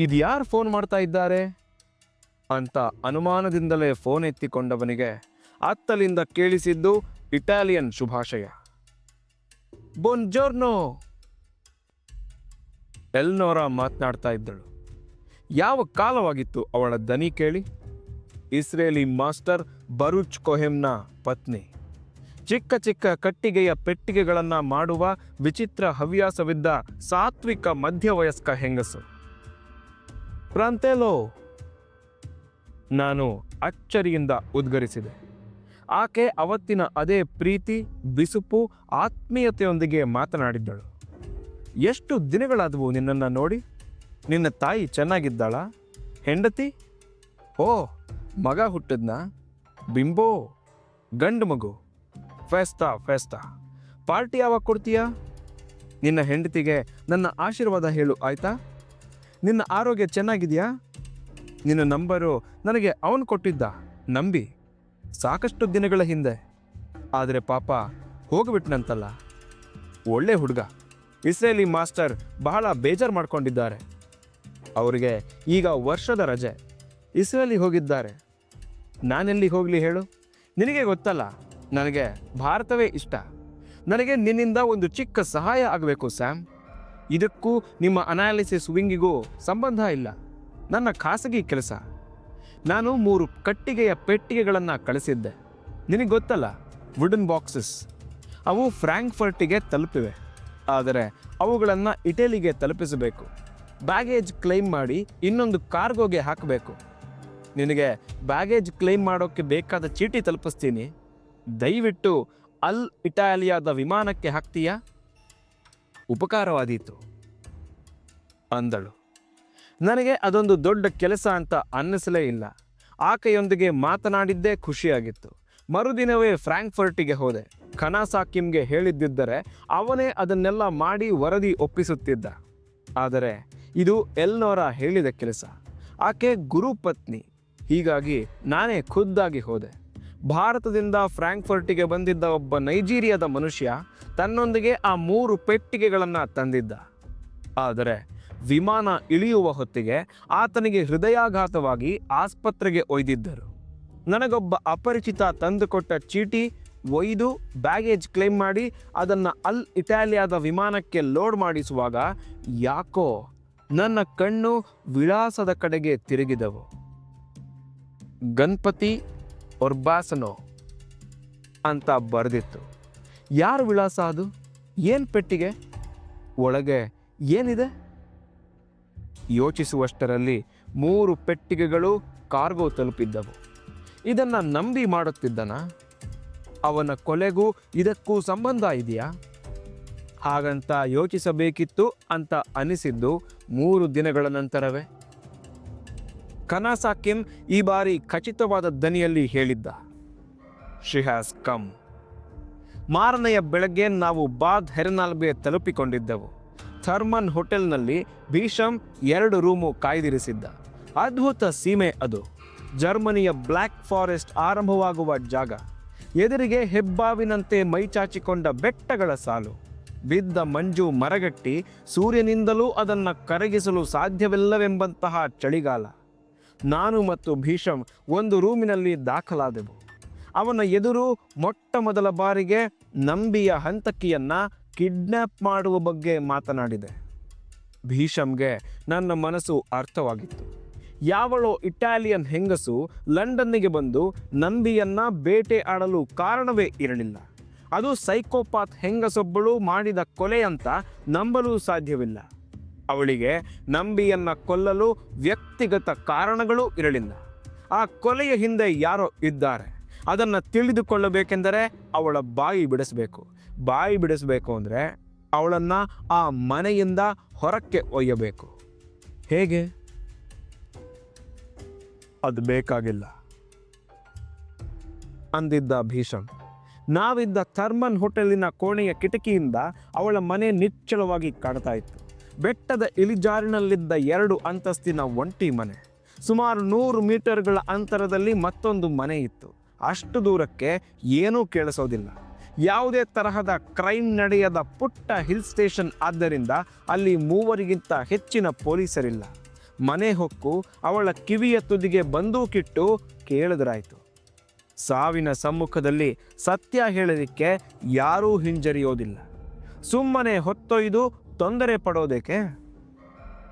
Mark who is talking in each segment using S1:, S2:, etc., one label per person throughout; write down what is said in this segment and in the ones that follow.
S1: ಇದ್ಯಾರು phone ಮಾಡ್ತಾ ಇದ್ದಾರೆ? ಅಂತ ಅನುಮಾನದಿಂದಲೇ ಫೋನ್ ಎತ್ತಿಕೊಂಡವನಿಗೆ ಅತ್ತಲಿಂದ ಕೇಳಿಸಿದ್ದು ಇಟಾಲಿಯನ್ ಶುಭಾಶಯ. ಬೊನ್ಜೋರ್ನೋ ಎಲ್ನೋರ ಮಾತನಾಡ್ತಾ ಇದ್ದಳು. ಯಾವ ಕಾಲವಾಗಿತ್ತು ಅವಳ ದನಿ ಕೇಳಿ? ಇಸ್ರೇಲಿ ಮಾಸ್ಟರ್ ಬರುಚ್ ಕೊಹೆಮ್ನ ಪತ್ನಿ. ಚಿಕ್ಕ ಚಿಕ್ಕ ಕಟ್ಟಿಗೆಯ ಪೆಟ್ಟಿಗೆಗಳನ್ನು ಮಾಡುವ ವಿಚಿತ್ರ ಹವ್ಯಾಸವಿದ್ದ ಸಾತ್ವಿಕ ಮಧ್ಯವಯಸ್ಕ ಹೆಂಗಸು. ಪ್ರಾಂತೆಲೋ. ನಾನು ಅಚ್ಚರಿಯಿಂದ ಉದ್ಗರಿಸಿದೆ. ಆಕೆ ಅವತ್ತಿನ ಅದೇ ಪ್ರೀತಿ, ಬಿಸುಪು, ಆತ್ಮೀಯತೆಯೊಂದಿಗೆ ಮಾತನಾಡಿದ್ದಳು. ಎಷ್ಟು ದಿನಗಳಾದವು ನಿನ್ನನ್ನು ನೋಡಿ? ನಿನ್ನ ತಾಯಿ ಚೆನ್ನಾಗಿದ್ದಾಳ? ಹೆಂಡತಿ? ಓ, ಮಗ ಹುಟ್ಟಿದ್ನ? ಬಿಂಬೋ, ಗಂಡು ಮಗು. ಫೆಸ್ತಾ, ಫೇಸ್ತಾ. ಪಾರ್ಟಿ ಯಾವಾಗ ಕೊಡ್ತೀಯಾ? ನಿನ್ನ ಹೆಂಡತಿಗೆ ನನ್ನ ಆಶೀರ್ವಾದ ಹೇಳು, ಆಯ್ತಾ? ನಿನ್ನ ಆರೋಗ್ಯ ಚೆನ್ನಾಗಿದೆಯಾ? ನಿನ್ನ ನಂಬರು ನನಗೆ ಅವನು ಕೊಟ್ಟಿದ್ದ. ನಂಬಿ. ಸಾಕಷ್ಟು ದಿನಗಳ ಹಿಂದೆ. ಆದರೆ ಪಾಪ ಹೋಗ್ಬಿಟ್ನಂತಲ್ಲ. ಒಳ್ಳೆ ಹುಡುಗ. ಇಸ್ರೇಲಿ ಮಾಸ್ಟರ್ ಬಹಳ ಬೇಜಾರು ಮಾಡ್ಕೊಂಡಿದ್ದಾರೆ. ಅವರಿಗೆ ಈಗ ವರ್ಷದ ರಜೆ. ಇಸ್ರೇಲಿ ಹೋಗಿದ್ದಾರೆ. ನಾನೆಲ್ಲಿ ಹೋಗಲಿ ಹೇಳು? ನಿನಗೆ ಗೊತ್ತಲ್ಲ. ನನಗೆ ಭಾರತವೇ ಇಷ್ಟ. ನನಗೆ ನಿನ್ನಿಂದ ಒಂದು ಚಿಕ್ಕ ಸಹಾಯ ಆಗಬೇಕು, ಸ್ಯಾಮ್. ಇದಕ್ಕೂ ನಿಮ್ಮ ಅನಾಲಿಸಿಸ್ ವಿಂಗಿಗೂ ಸಂಬಂಧ ಇಲ್ಲ. ನನ್ನ ಖಾಸಗಿ ಕೆಲಸ. ನಾನು ಮೂರು ಕಟ್ಟಿಗೆಯ ಪೆಟ್ಟಿಗೆಗಳನ್ನು ಕಳಿಸಿದ್ದೆ. ನಿನಗೆ ಗೊತ್ತಲ್ಲ ವುಡನ್ ಬಾಕ್ಸಸ್ ಅವು ಫ್ರ್ಯಾಂಕ್ಫರ್ಟಿಗೆ ತಲುಪಿವೆ. ಆದರೆ ಅವುಗಳನ್ನು ಇಟಲಿಗೆ ತಲುಪಿಸಬೇಕು. ಬ್ಯಾಗೇಜ್ ಕ್ಲೈಮ್ ಮಾಡಿ ಇನ್ನೊಂದು ಕಾರ್ಗೋಗೆ ಹಾಕಬೇಕು. ನಿನಗೆ ಬ್ಯಾಗೇಜ್ ಕ್ಲೈಮ್ ಮಾಡೋಕ್ಕೆ ಬೇಕಾದ ಚೀಟಿ ತಲುಪಿಸ್ತೀನಿ. ದಯವಿಟ್ಟು ಅಲ್ ಇಟಾಲಿಯಾದ ವಿಮಾನಕ್ಕೆ ಹಾಕ್ತೀಯಾ? ಉಪಕಾರವಾದೀತು. ಅಂದಳು. ನನಗೆ ಅದೊಂದು ದೊಡ್ಡ ಕೆಲಸ ಅಂತ ಅನ್ನಿಸಲೇ ಇಲ್ಲ. ಆಕೆಯೊಂದಿಗೆ ಮಾತನಾಡಿದ್ದೇ ಖುಷಿಯಾಗಿತ್ತು. ಮರುದಿನವೇ ಫ್ರಾಂಕ್ಫರ್ಟಿಗೆ ಹೋದೆ. ಖನಾಸಾಕಿಮ್ಗೆ ಹೇಳಿದ್ದಿದ್ದರೆ ಅವನೇ ಅದನ್ನೆಲ್ಲ ಮಾಡಿ ವರದಿ ಒಪ್ಪಿಸುತ್ತಿದ್ದ. ಆದರೆ ಇದು ಎಲ್ನೋರ ಹೇಳಿದ ಕೆಲಸ. ಆಕೆ ಗುರುಪತ್ನಿ. ಹೀಗಾಗಿ ನಾನೇ ಖುದ್ದಾಗಿ ಹೋದೆ. ಭಾರತದಿಂದ ಫ್ರಾಂಕ್ಫರ್ಟಿಗೆ ಬಂದಿದ್ದ ಒಬ್ಬ ನೈಜೀರಿಯಾದ ಮನುಷ್ಯ ತನ್ನೊಂದಿಗೆ ಆ ಮೂರು ಪೆಟ್ಟಿಗೆಗಳನ್ನು ತಂದಿದ್ದ. ಆದರೆ ವಿಮಾನ ಇಳಿಯುವ ಹೊತ್ತಿಗೆ ಆತನಿಗೆ ಹೃದಯಾಘಾತವಾಗಿ ಆಸ್ಪತ್ರೆಗೆ ಒಯ್ದಿದ್ದರು. ನನಗೊಬ್ಬ ಅಪರಿಚಿತ ತಂದುಕೊಟ್ಟ ಚೀಟಿ ಒಯ್ದು ಬ್ಯಾಗೇಜ್ ಕ್ಲೈಮ್ ಮಾಡಿ ಅದನ್ನು ಅಲ್ ಇಟಾಲಿಯಾದ ವಿಮಾನಕ್ಕೆ ಲೋಡ್ ಮಾಡಿಸುವಾಗ ಯಾಕೋ ನನ್ನ ಕಣ್ಣು ವಿಳಾಸದ ಕಡೆಗೆ ತಿರುಗಿದವು. ಗಣಪತಿ ಒರ್ಬಾಸನೋ ಅಂತ ಬರೆದಿತ್ತು. ಯಾರ ವಿಳಾಸ ಅದು? ಏನು ಪೆಟ್ಟಿಗೆ? ಒಳಗೆ ಏನಿದೆ? ಯೋಚಿಸುವಷ್ಟರಲ್ಲಿ ಮೂರು ಪೆಟ್ಟಿಗೆಗಳು ಕಾರ್ಗೋ ತಲುಪಿದ್ದವು. ಇದನ್ನು ನಂಬಿ ಮಾಡುತ್ತಿದ್ದನ? ಅವನ ಕೊಲೆಗೂ ಇದಕ್ಕೂ ಸಂಬಂಧ ಇದೆಯಾ? ಹಾಗಂತ ಯೋಚಿಸಬೇಕಿತ್ತು ಅಂತ ಅನಿಸಿದ್ದು ಮೂರು ದಿನಗಳ ನಂತರವೇ. ಕನಾಸಾಕಿಮ್ ಈ ಬಾರಿ ಖಚಿತವಾದ ದನಿಯಲ್ಲಿ ಹೇಳಿದ್ದ. ಶಿ ಹ್ಯಾಸ್ ಕಮ್ ಮಾರನೆಯ ಬೆಳಗ್ಗೆ ನಾವು ಬಾದ್ ಹೆರನಾಲ್ಗೆ ತಲುಪಿಕೊಂಡಿದ್ದೆವು. ಥರ್ಮನ್ ಹೋಟೆಲ್ನಲ್ಲಿ ಭೀಷಮ್ ಎರಡು ರೂಮು ಕಾಯ್ದಿರಿಸಿದ್ದ. ಅದ್ಭುತ ಸೀಮೆ ಅದು. ಜರ್ಮನಿಯ ಬ್ಲ್ಯಾಕ್ ಫಾರೆಸ್ಟ್ ಆರಂಭವಾಗುವ ಜಾಗ. ಎದುರಿಗೆ ಹೆಬ್ಬಾವಿನಂತೆ ಮೈಚಾಚಿಕೊಂಡ ಬೆಟ್ಟಗಳ ಸಾಲು. ಬಿದ್ದ ಮಂಜು ಮರಗಟ್ಟಿ ಸೂರ್ಯನಿಂದಲೂ ಅದನ್ನು ಕರಗಿಸಲು ಸಾಧ್ಯವಿಲ್ಲವೆಂಬಂತಹ ಚಳಿಗಾಲ. ನಾನು ಮತ್ತು ಭೀಷಮ್ ಒಂದು ರೂಮಿನಲ್ಲಿ ದಾಖಲಾದೆವು. ಅವನ ಎದುರು ಮೊಟ್ಟ ಮೊದಲ ಬಾರಿಗೆ ನಂಬಿಯ ಹಂತಕಿಯನ್ನ ಕಿಡ್ನ್ಯಾಪ್ ಮಾಡುವ ಬಗ್ಗೆ ಮಾತನಾಡಿದೆ. ಭೀಷಂಗೆ ನನ್ನ ಮನಸ್ಸು ಅರ್ಥವಾಗಿತ್ತು. ಯಾವಳೋ ಇಟಾಲಿಯನ್ ಹೆಂಗಸು ಲಂಡನ್ನಿಗೆ ಬಂದು ನಂಬಿಯನ್ನ ಬೇಟೆ ಆಡಲು ಕಾರಣವೇ ಇರಲಿಲ್ಲ. ಅದು ಸೈಕೋಪಾತ್ ಹೆಂಗಸೊಬ್ಬಳು ಮಾಡಿದ ಕೊಲೆ ಅಂತ ನಂಬಲು ಸಾಧ್ಯವಿಲ್ಲ. ಅವಳಿಗೆ ನಂಬಿಯನ್ನು ಕೊಲ್ಲಲು ವ್ಯಕ್ತಿಗತ ಕಾರಣಗಳು ಇರಲಿಲ್ಲ. ಆ ಕೊಲೆಯ ಹಿಂದೆ ಯಾರೋ ಇದ್ದಾರೆ. ಅದನ್ನು ತಿಳಿದುಕೊಳ್ಳಬೇಕೆಂದರೆ ಅವಳ ಬಾಯಿ ಬಿಡಿಸಬೇಕು. ಬಾಯಿ ಬಿಡಿಸಬೇಕು ಅಂದರೆ ಅವಳನ್ನು ಆ ಮನೆಯಿಂದ ಹೊರಕ್ಕೆ ಒಯ್ಯಬೇಕು. ಹೇಗೆ? ಅದು ಬೇಕಾಗಿಲ್ಲ. ಅಂದಿದ್ದ ಭೀಷಣ್, ನಾವಿದ್ದ ಥರ್ಮನ್ ಹೋಟೆಲಿನ ಕೋಣೆಯ ಕಿಟಕಿಯಿಂದ ಅವಳ ಮನೆ ನಿಚ್ಚಳವಾಗಿ ಕಾಣ್ತಾ ಇತ್ತು. ಬೆಟ್ಟದ ಇಳಿಜಾರಿನಲ್ಲಿದ್ದ ಎರಡು ಅಂತಸ್ತಿನ ಒಂಟಿ ಮನೆ. ಸುಮಾರು ನೂರು ಮೀಟರ್ಗಳ ಅಂತರದಲ್ಲಿ ಮತ್ತೊಂದು ಮನೆ ಇತ್ತು. ಅಷ್ಟು ದೂರಕ್ಕೆ ಏನೂ ಕೇಳಿಸೋದಿಲ್ಲ. ಯಾವುದೇ ತರಹದ ಕ್ರೈಮ್ ನಡೆಯದ ಪುಟ್ಟ ಹಿಲ್ ಸ್ಟೇಷನ್ ಆದ್ದರಿಂದ ಅಲ್ಲಿ ಮೂವರಿಗಿಂತ ಹೆಚ್ಚಿನ ಪೊಲೀಸರಿಲ್ಲ. ಮನೆ ಹೊಕ್ಕು ಅವಳ ಕಿವಿಯ ತುದಿಗೆ ಬಂದೂಕಿಟ್ಟು ಕೇಳಿದ್ರಾಯಿತು. ಸಾವಿನ ಸಮ್ಮುಖದಲ್ಲಿ ಸತ್ಯ ಹೇಳಲಿಕ್ಕೆ ಯಾರೂ ಹಿಂಜರಿಯೋದಿಲ್ಲ. ಸುಮ್ಮನೆ ಹೊತ್ತೊಯ್ದು ತೊಂದರೆ ಪಡೋದಕ್ಕೆ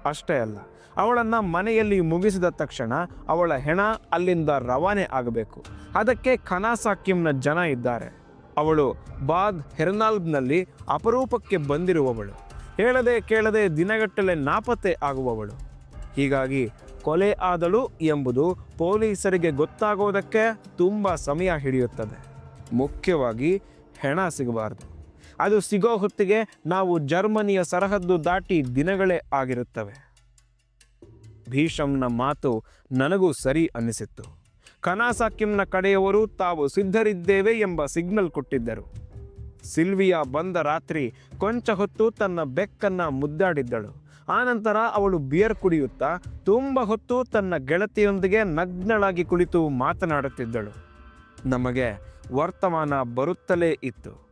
S1: ಅಷ್ಟೇ ಅಲ್ಲ, ಅವಳನ್ನು ಮನೆಯಲ್ಲಿ ಮುಗಿಸಿದ ತಕ್ಷಣ ಅವಳ ಹೆಣ ಅಲ್ಲಿಂದ ರವಾನೆ ಆಗಬೇಕು. ಅದಕ್ಕೆ ಖನಾಸಾಕಿಂನ ಜನ ಇದ್ದಾರೆ. ಅವಳು ಬಾದ್ ಹೆರ್ನಾಲ್ಬ್ನಲ್ಲಿ ಅಪರೂಪಕ್ಕೆ ಬಂದಿರುವವಳು. ಹೇಳದೆ ಕೇಳದೆ ದಿನಗಟ್ಟಲೆ ನಾಪತ್ತೆ ಆಗುವವಳು. ಹೀಗಾಗಿ ಕೊಲೆ ಆದಳು ಎಂಬುದು ಪೊಲೀಸರಿಗೆ ಗೊತ್ತಾಗೋದಕ್ಕೆ ತುಂಬ ಸಮಯ ಹಿಡಿಯುತ್ತದೆ. ಮುಖ್ಯವಾಗಿ ಹೆಣ ಸಿಗಬಾರದು. ಅದು ಸಿಗೋ ಹೊತ್ತಿಗೆ ನಾವು ಜರ್ಮನಿಯ ಸರಹದ್ದು ದಾಟಿ ದಿನಗಳೇ ಆಗಿರುತ್ತವೆ. ಭೀಷಂನ ಮಾತು ನನಗೂ ಸರಿ ಅನ್ನಿಸಿತ್ತು. ಕನಾಸಾಕಿಂನ ಕಡೆಯವರು ತಾವು ಸಿದ್ಧರಿದ್ದೇವೆ ಎಂಬ ಸಿಗ್ನಲ್ ಕೊಟ್ಟಿದ್ದರು. ಸಿಲ್ವಿಯಾ ಬಂದ ರಾತ್ರಿ ಕೊಂಚ ಹೊತ್ತು ತನ್ನ ಬೆಕ್ಕನ್ನು ಮುದ್ದಾಡಿದ್ದಳು. ಆನಂತರ ಅವಳು ಬಿಯರ್ ಕುಡಿಯುತ್ತಾ ತುಂಬ ಹೊತ್ತು ತನ್ನ ಗೆಳತಿಯೊಂದಿಗೆ ನಗ್ನಳಾಗಿ ಕುಳಿತು ಮಾತನಾಡುತ್ತಿದ್ದಳು. ನಮಗೆ ವರ್ತಮಾನ ಬರುತ್ತಲೇ ಇತ್ತು.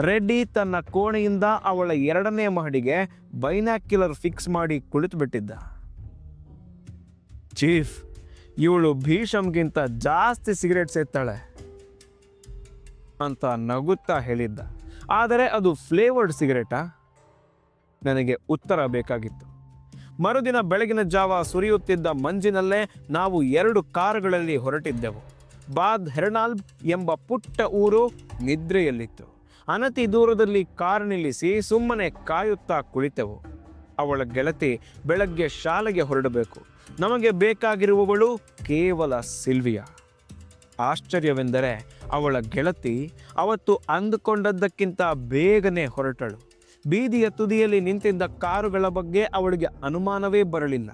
S1: ರೆಡ್ಡಿ ತನ್ನ ಕೋಣೆಯಿಂದ ಅವಳ ಎರಡನೇ ಮಹಡಿಗೆ ಬೈನಾಕ್ಯುಲರ್ ಫಿಕ್ಸ್ ಮಾಡಿ ಕುಳಿತುಬಿಟ್ಟಿದ್ದ. ಚೀಫ್, ಇವಳು ಭೀಷಮ್ಗಿಂತ ಜಾಸ್ತಿ ಸಿಗರೇಟ್ ಸೇತಾಳೆ ಅಂತ ನಗುತ್ತಾ ಹೇಳಿದ್ದ. ಆದರೆ ಅದು ಫ್ಲೇವರ್ಡ್ ಸಿಗರೇಟಾ? ನನಗೆ ಉತ್ತರ ಬೇಕಾಗಿತ್ತು. ಮರುದಿನ ಬೆಳಗಿನ ಜಾವ ಸುರಿಯುತ್ತಿದ್ದ ಮಂಜಿನಲ್ಲೇ ನಾವು ಎರಡು ಕಾರುಗಳಲ್ಲಿ ಹೊರಟಿದ್ದೆವು. ಬಾದ್ ಹೆರ್ನಾಲ್ಬ್ ಎಂಬ ಪುಟ್ಟ ಊರು ನಿದ್ರೆಯಲ್ಲಿತ್ತು. ಅನತಿ ದೂರದಲ್ಲಿ ಕಾರ್ ನಿಲ್ಲಿಸಿ ಸುಮ್ಮನೆ ಕಾಯುತ್ತಾ ಕುಳಿತೆವು. ಅವಳ ಗೆಳತಿ ಬೆಳಗ್ಗೆ ಶಾಲೆಗೆ ಹೊರಡಬೇಕು. ನಮಗೆ ಬೇಕಾಗಿರುವವಳು ಕೇವಲ ಸಿಲ್ವಿಯಾ. ಆಶ್ಚರ್ಯವೆಂದರೆ ಅವಳ ಗೆಳತಿ ಅವತ್ತು ಅಂದುಕೊಂಡದ್ದಕ್ಕಿಂತ ಬೇಗನೆ ಹೊರಟಳು. ಬೀದಿಯ ತುದಿಯಲ್ಲಿ ನಿಂತಿದ್ದ ಕಾರುಗಳ ಬಗ್ಗೆ ಅವಳಿಗೆ ಅನುಮಾನವೇ ಬರಲಿಲ್ಲ.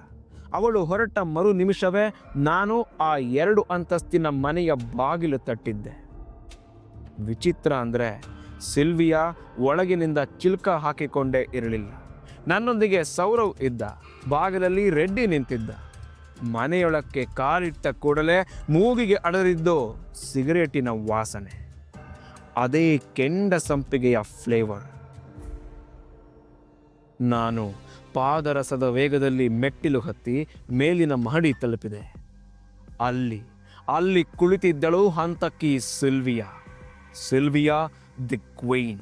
S1: ಅವಳು ಹೊರಟ ಮರು ನಿಮಿಷವೇ ನಾನು ಆ ಎರಡು ಅಂತಸ್ತಿನ ಮನೆಯ ಬಾಗಿಲು ತಟ್ಟಿದ್ದೆ. ವಿಚಿತ್ರ ಅಂದರೆ ಸಿಲ್ವಿಯಾ ಒಳಗಿನಿಂದ ಚಿಲ್ಕ ಹಾಕಿಕೊಂಡೇ ಇರಲಿಲ್ಲ. ನನ್ನೊಂದಿಗೆ ಸೌರವ್ ಇದ್ದ. ಬಾಗಿಲಲ್ಲಿ ರೆಡ್ಡಿ ನಿಂತಿದ್ದ. ಮನೆಯೊಳಕ್ಕೆ ಕಾಲಿಟ್ಟ ಕೂಡಲೇ ಮೂಗಿಗೆ ಅಡರಿದ್ದು ಸಿಗರೇಟಿನ ವಾಸನೆ. ಅದೇ ಕೆಂಡ ಸಂಪಿಗೆಯ ಫ್ಲೇವರ್. ನಾನು ಪಾದರಸದ ವೇಗದಲ್ಲಿ ಮೆಟ್ಟಿಲು ಹತ್ತಿ ಮೇಲಿನ ಮಹಡಿ ತಲುಪಿದೆ. ಅಲ್ಲಿ ಅಲ್ಲಿ ಕುಳಿತಿದ್ದಳು ಹಂತಕಿ ಸಿಲ್ವಿಯಾ. Sylvia the queen.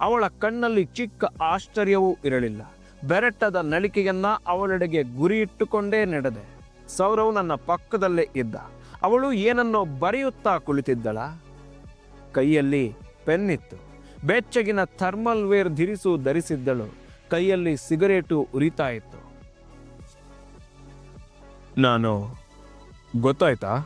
S1: ಅವಳ ಕಣ್ಣಲ್ಲಿ ಚಿಕ್ಕ ಆಶ್ಚರ್ಯವೂ ಇರಲಿಲ್ಲ. ಬೆರಟ್ಟದ ನಳಿಕೆಯನ್ನ ಅವಳೆಡೆಗೆ ಗುರಿ ಇಟ್ಟುಕೊಂಡೇ ನಡೆದೆ. ಸೌರವ್ ನನ್ನ ಪಕ್ಕದಲ್ಲೇ ಇದ್ದ. ಅವಳು ಏನನ್ನೋ ಬರೆಯುತ್ತಾ ಕುಳಿತಿದ್ದಳ. ಕೈಯಲ್ಲಿ ಪೆನ್ನಿತ್ತು. ಬೆಚ್ಚಗಿನ ಥರ್ಮಲ್ ವೇರ್ ಧಿರಿಸು ಧರಿಸಿದ್ದಳು. ಕೈಯಲ್ಲಿ ಸಿಗರೇಟು ಉರಿತಾ ಇತ್ತು. ನಾನು ಗೊತ್ತಾಯ್ತಾ?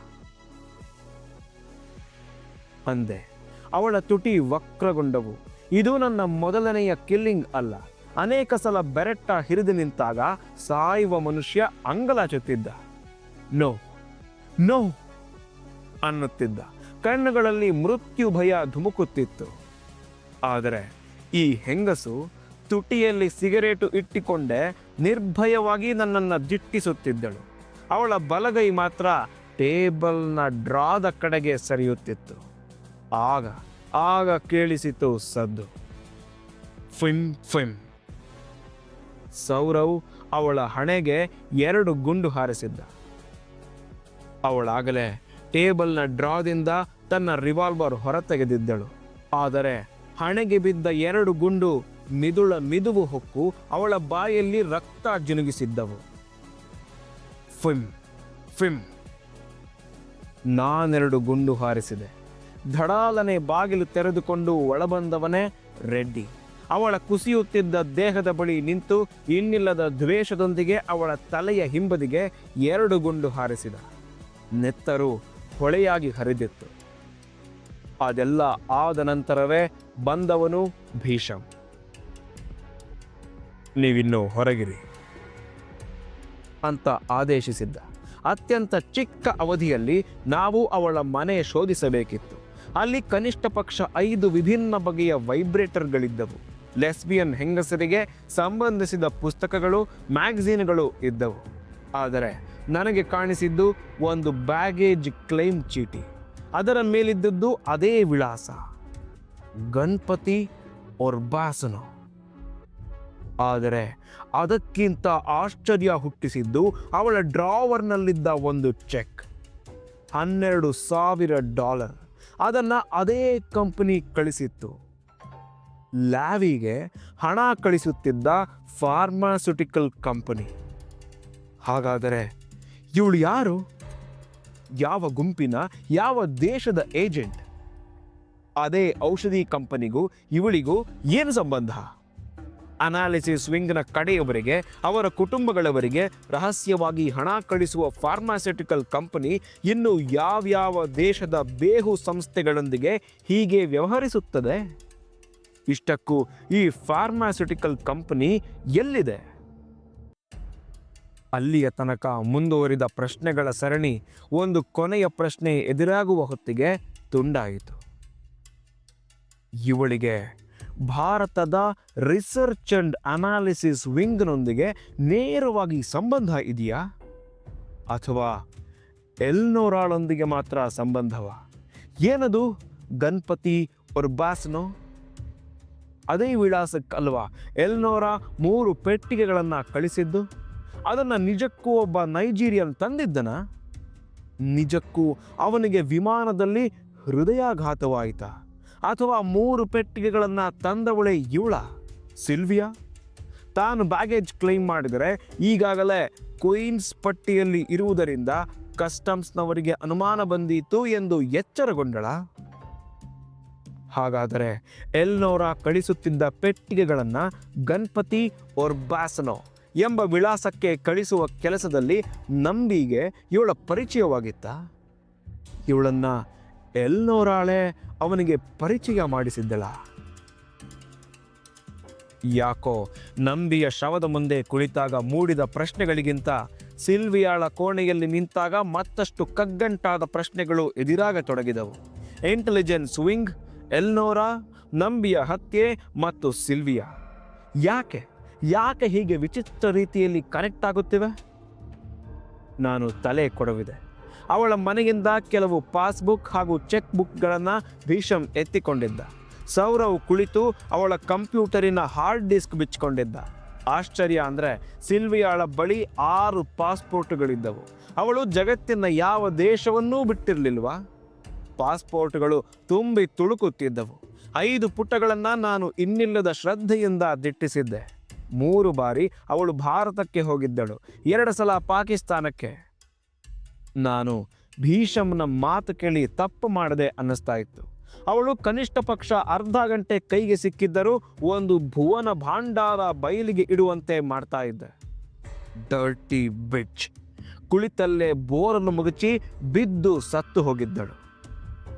S1: ಅಂದೆ. ಅವಳ ತುಟಿ ವಕ್ರಗೊಂಡವು. ಇದು ನನ್ನ ಮೊದಲನೆಯ ಕಿಲ್ಲಿಂಗ್ ಅಲ್ಲ. ಅನೇಕ ಸಲ ಬೆರೆಟ್ಟ ಹಿರಿದು ನಿಂತಾಗ ಸಾಯುವ ಮನುಷ್ಯ ಅಂಗಲಾಚುತ್ತಿದ್ದ. No no ಅನ್ನುತ್ತಿದ್ದ. ಕಣ್ಣುಗಳಲ್ಲಿ ಮೃತ್ಯು ಭಯ ಧುಮುಕುತ್ತಿತ್ತು. ಆದರೆ ಈ ಹೆಂಗಸು ತುಟಿಯಲ್ಲಿ ಸಿಗರೇಟು ಇಟ್ಟಿಕೊಂಡೆ ನಿರ್ಭಯವಾಗಿ ನನ್ನನ್ನು ದಿಟ್ಟಿಸುತ್ತಿದ್ದಳು. ಅವಳ ಬಲಗೈ ಮಾತ್ರ ಟೇಬಲ್ನ ಡ್ರಾದ ಕಡೆಗೆ ಸರಿಯುತ್ತಿತ್ತು. ಆಗ ಆಗ ಕೇಳಿಸಿತು ಸದ್ದು. ಫಿಮ್ ಫಿಮ್ ಸೌರವ್ ಅವಳ ಹಣೆಗೆ ಎರಡು ಗುಂಡು ಹಾರಿಸಿದ್ದ. ಅವಳಾಗಲೇ ಟೇಬಲ್ನ ಡ್ರಾದಿಂದ ತನ್ನ ರಿವಾಲ್ವರ್ ಹೊರತೆಗೆದಿದ್ದಳು. ಆದರೆ ಹಣೆಗೆ ಬಿದ್ದ ಎರಡು ಗುಂಡು ಮಿದುಳ ಮಿದುವು ಹೊಕ್ಕು ಅವಳ ಬಾಯಲ್ಲಿ ರಕ್ತ ಜಿನುಗಿಸಿದ್ದವು. ಫಿಮ್ ಫಿಮ್ ನಾನೆರಡು ಗುಂಡು ಹಾರಿಸಿದೆ. ಧಡಾಲನೆ ಬಾಗಿಲು ತೆರೆದುಕೊಂಡು ಒಳಬಂದವನೇ ರೆಡ್ಡಿ. ಅವಳ ಕುಸಿಯುತ್ತಿದ್ದ ದೇಹದ ಬಳಿ ನಿಂತು ಇನ್ನಿಲ್ಲದ ದ್ವೇಷದೊಂದಿಗೆ ಅವಳ ತಲೆಯ ಹಿಂಬದಿಗೆ ಎರಡು ಗುಂಡು ಹಾರಿಸಿದ. ನೆತ್ತರು ಹೊಳೆಯಾಗಿ ಹರಿದಿತ್ತು. ಅದೆಲ್ಲ ಆದ ನಂತರವೇ ಬಂದವನು ಭೀಷಂ ನೀವಿನ್ನು ಹೊರಗಿರಿ ಅಂತ ಆದೇಶಿಸಿದ್ದ. ಅತ್ಯಂತ ಚಿಕ್ಕ ಅವಧಿಯಲ್ಲಿ ನಾವು ಅವಳ ಮನೆ ಶೋಧಿಸಬೇಕಿತ್ತು. ಅಲ್ಲಿ ಕನಿಷ್ಠ ಪಕ್ಷ ಐದು ವಿಭಿನ್ನ ಬಗೆಯ ವೈಬ್ರೇಟರ್ಗಳಿದ್ದವು. ಲೆಸ್ಬಿಯನ್ ಹೆಂಗಸರಿಗೆ ಸಂಬಂಧಿಸಿದ ಪುಸ್ತಕಗಳು ಮ್ಯಾಗಝೀನ್ಗಳು ಇದ್ದವು. ಆದರೆ ನನಗೆ ಕಾಣಿಸಿದ್ದು ಒಂದು ಬ್ಯಾಗೇಜ್ ಕ್ಲೈಮ್ ಚೀಟಿ. ಅದರ ಮೇಲಿದ್ದದ್ದು ಅದೇ ವಿಳಾಸ. ಗಣಪತಿ ಒರ್ಬಾಸನು ಆದರೆ ಅದಕ್ಕಿಂತ ಆಶ್ಚರ್ಯ ಹುಟ್ಟಿಸಿದ್ದು ಅವಳ ಡ್ರಾವರ್ನಲ್ಲಿದ್ದ ಒಂದು ಚೆಕ್. ಹನ್ನೆರಡು ಸಾವಿರ ಡಾಲರ್. ಅದನ್ನು ಅದೇ ಕಂಪನಿ ಕಳಿಸಿತ್ತು. ಲ್ಯಾವಿಗೆ ಹಣ ಕಳಿಸುತ್ತಿದ್ದ ಫಾರ್ಮಾಸ್ಯೂಟಿಕಲ್ ಕಂಪನಿ. ಹಾಗಾದರೆ ಇವಳು ಯಾರು? ಯಾವ ಗುಂಪಿನ, ಯಾವ ದೇಶದ ಏಜೆಂಟ್? ಅದೇ ಔಷಧಿ ಕಂಪನಿಗೂ, ಇವಳಿಗೂ ಏನು ಸಂಬಂಧ? ಅನಾಲಿಸಿಸ್ ವಿಂಗ್ನ ಕಡೆಯವರಿಗೆ, ಅವರ ಕುಟುಂಬಗಳವರಿಗೆ ರಹಸ್ಯವಾಗಿ ಹಣ ಕಳಿಸುವ ಫಾರ್ಮಾಸ್ಯೂಟಿಕಲ್ ಕಂಪನಿ ಇನ್ನು ಯಾವ್ಯಾವ ದೇಶದ ಬೇಹು ಸಂಸ್ಥೆಗಳೊಂದಿಗೆ ಹೀಗೆ ವ್ಯವಹರಿಸುತ್ತದೆ? ಇಷ್ಟಕ್ಕೂ ಈ ಫಾರ್ಮಾಸ್ಯೂಟಿಕಲ್ ಕಂಪನಿ ಎಲ್ಲಿದೆ? ಅಲ್ಲಿಯ ತನಕ ಮುಂದುವರಿದ ಪ್ರಶ್ನೆಗಳ ಸರಣಿ ಒಂದು ಕೊನೆಯ ಪ್ರಶ್ನೆ ಎದುರಾಗುವ ಹೊತ್ತಿಗೆ ತುಂಡಾಯಿತು. ಇವಳಿಗೆ ಭಾರತದ ರಿಸರ್ಚ್ ಅಂಡ್ ಅನಾಲಿಸಿಸ್ ವಿಂಗ್ನೊಂದಿಗೆ ನೇರವಾಗಿ ಸಂಬಂಧ ಇದೆಯಾ? ಅಥವಾ ಎಲ್ನೋರಾಳೊಂದಿಗೆ ಮಾತ್ರ ಸಂಬಂಧವ? ಏನದು ಗಣಪತಿ ಒರ್ಬಾಸ್ನೋ ಅದೇ ವಿಳಾಸಕ್ಕಲ್ವಾ ಎಲ್ನೋರ ಮೂರು ಪೆಟ್ಟಿಗೆಗಳನ್ನು ಕಳಿಸಿದ್ದು? ಅದನ್ನು ನಿಜಕ್ಕೂ ಒಬ್ಬ ನೈಜೀರಿಯನ್ ತಂದಿದ್ದನ? ನಿಜಕ್ಕೂ ಅವನಿಗೆ ವಿಮಾನದಲ್ಲಿ ಹೃದಯಾಘಾತವಾಯಿತಾ? ಅಥವಾ ಮೂರು ಪೆಟ್ಟಿಗೆಗಳನ್ನು ತಂದವಳೆ ಇವಳ? ಸಿಲ್ವಿಯಾ? ತಾನು ಬ್ಯಾಗೇಜ್ ಕ್ಲೈಮ್ ಮಾಡಿದರೆ ಈಗಾಗಲೇ ಕ್ವೀನ್ಸ್ ಪಟ್ಟಿಯಲ್ಲಿ ಇರುವುದರಿಂದ ಕಸ್ಟಮ್ಸ್ನವರಿಗೆ ಅನುಮಾನ ಬಂದೀತು ಎಂದು ಎಚ್ಚರಗೊಂಡಳ? ಹಾಗಾದರೆ ಎಲ್ನೋರ ಕಳಿಸುತ್ತಿದ್ದ ಪೆಟ್ಟಿಗೆಗಳನ್ನು ಗಣಪತಿ ಒರ್ಬಾಸನೋ ಎಂಬ ವಿಳಾಸಕ್ಕೆ ಕಳಿಸುವ ಕೆಲಸದಲ್ಲಿ ನಂಬಿಗೆ ಇವಳ ಪರಿಚಯವಾಗಿತ್ತ? ಇವಳನ್ನ ಎಲ್ನೋರಾಳೆ ಅವನಿಗೆ ಪರಿಚಯ ಮಾಡಿಸಿದ್ದಳ. ಯಾಕೋ ನಂಬಿಯ ಶವದ ಮುಂದೆ ಕುಳಿತಾಗ ಮೂಡಿದ ಪ್ರಶ್ನೆಗಳಿಗಿಂತ ಸಿಲ್ವಿಯಾಳ ಕೋಣೆಯಲ್ಲಿ ನಿಂತಾಗ ಮತ್ತಷ್ಟು ಕಗ್ಗಂಟಾದ ಪ್ರಶ್ನೆಗಳು ಎದುರಾಗತೊಡಗಿದವು. ಇಂಟೆಲಿಜೆನ್ಸ್ ವಿಂಗ್ ಎಲ್ನೋರಾ ನಂಬಿಯ ಹತ್ಯೆ ಮತ್ತು ಸಿಲ್ವಿಯಾ. ಯಾಕೆ ಯಾಕೆ ಹೀಗೆ ವಿಚಿತ್ರ ರೀತಿಯಲ್ಲಿ ಕನೆಕ್ಟ್ ಆಗುತ್ತಿವೆ? ನಾನು ತಲೆ ಕೊಡವಿದೆ. ಅವಳ ಮನೆಯಿಂದ ಕೆಲವು ಪಾಸ್ಬುಕ್ ಹಾಗೂ ಚೆಕ್ ಬುಕ್ಗಳನ್ನು ಭೀಷಮ್ ಎತ್ತಿಕೊಂಡಿದ್ದ. ಸೌರವ್ ಕುಳಿತು ಅವಳ ಕಂಪ್ಯೂಟರಿನ ಹಾರ್ಡ್ ಡಿಸ್ಕ್ ಬಿಚ್ಚಿಕೊಂಡಿದ್ದ. ಆಶ್ಚರ್ಯ ಅಂದರೆ ಸಿಲ್ವಿಯಾಳ ಬಳಿ ಆರು ಪಾಸ್ಪೋರ್ಟ್ಗಳಿದ್ದವು. ಅವಳು ಜಗತ್ತಿನ ಯಾವ ದೇಶವನ್ನೂ ಬಿಟ್ಟಿರಲಿಲ್ವಾ? ಪಾಸ್ಪೋರ್ಟ್ಗಳು ತುಂಬಿ ತುಳುಕುತ್ತಿದ್ದವು. ಐದು ಪುಟಗಳನ್ನು ನಾನು ಇನ್ನಿಲ್ಲದ ಶ್ರದ್ಧೆಯಿಂದ ದಿಟ್ಟಿಸಿದ್ದೆ. ಮೂರು ಬಾರಿ ಅವಳು ಭಾರತಕ್ಕೆ ಹೋಗಿದ್ದಳು. ಎರಡು ಸಲ ಪಾಕಿಸ್ತಾನಕ್ಕೆ. ನಾನು ಭೀಷಮ್ನ ಮಾತು ಕೇಳಿ ತಪ್ಪು ಮಾಡದೆ ಅನ್ನಿಸ್ತಾ ಇತ್ತು. ಅವಳು ಕನಿಷ್ಠ ಪಕ್ಷ ಅರ್ಧ ಗಂಟೆ ಕೈಗೆ ಸಿಕ್ಕಿದ್ದರೂ ಒಂದು ಭುವನ ಭಾಂಡಾರ ಬಯಲಿಗೆ ಇಡುವಂತೆ ಮಾಡ್ತಾ ಇದ್ದೆ. ಡರ್ಟಿ ಬಿಚ್ ಕುಳಿತಲ್ಲೇ ಬೋರನ್ನು ಮುಗುಚಿ ಬಿದ್ದು ಸತ್ತು ಹೋಗಿದ್ದಳು.